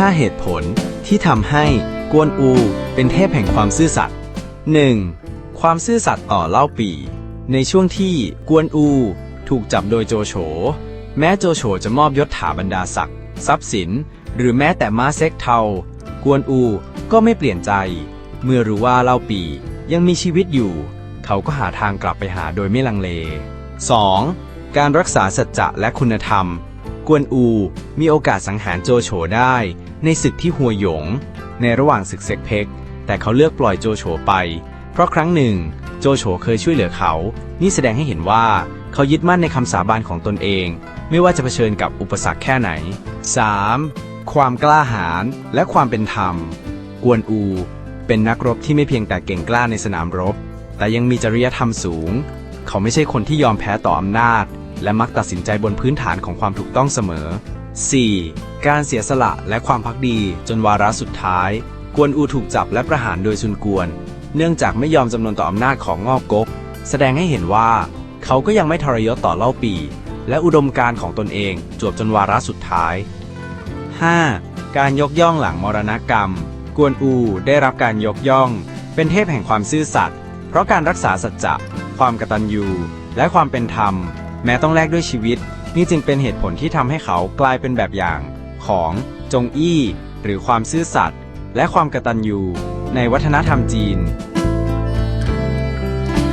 5 เหตุผลที่ทำให้กวนอูเป็นเทพแห่งความซื่อสัตย์ 1. ความซื่อสัตย์ต่อเล่าปี ในช่วงที่กวนอูถูกจับโดยโจโฉ แม้โจโฉจะมอบยศถาบรรดาศักดิ์ทรัพย์สิน หรือแม้แต่ม้าเซ็กเทา กวนอูก็ไม่เปลี่ยนใจ เมื่อรู้ว่าเล่าปียังมีชีวิตอยู่ เขาก็หาทางกลับไปหาโดยไม่ลังเล 2. การรักษาสัจจะและคุณธรรม กวนอูมีโอกาสสังหารโจโฉได้ ในศึกที่หัวหยง ในระหว่างศึกเซ็กเพก แต่เขาเลือกปล่อยโจโฉไป เพราะครั้งหนึ่ง โจโฉเคยช่วยเหลือเขา นี่แสดงให้เห็นว่าเขายึดมั่นในคำสาบานของตนเอง ไม่ว่าจะเผชิญกับอุปสรรคแค่ไหน 3. ความกล้าหาญและความเป็นธรรม กวนอู เป็นนักรบที่ไม่เพียงแต่เก่งกล้าในสนามรบ แต่ยังมีจริยธรรมสูง เขาไม่ใช่คนที่ยอมแพ้ต่ออำนาจ และมักตัดสินใจบนพื้นฐานของความถูกต้องเสมอ 4. การเสียสละและความพักดีจนวาระสุดท้าย กวนอูถูกจับและประหารโดยซุนกวน เนื่องจากไม่ยอมจำนนต่ออำนาจของงอกกก แสดงให้เห็นว่า เขาก็ยังไม่ทรยศต่อเล่าปี และอุดมการของตนเองจวบจนวาระสุดท้าย 5. การยกย่องหลังมรณกรรม กวนอูได้รับการยกย่อง เป็นเทพแห่งความซื่อสัตย์เพราะการรักษาสัจจะความกตัญญูและความเป็นธรรม แม้ต้องแลกด้วยชีวิต นี่จึงเป็นเหตุผลที่ทำให้เขากลายเป็นแบบอย่าง ของจงอี้ หรือความซื่อสัตย์และความกตัญญูในวัฒนธรรมจีน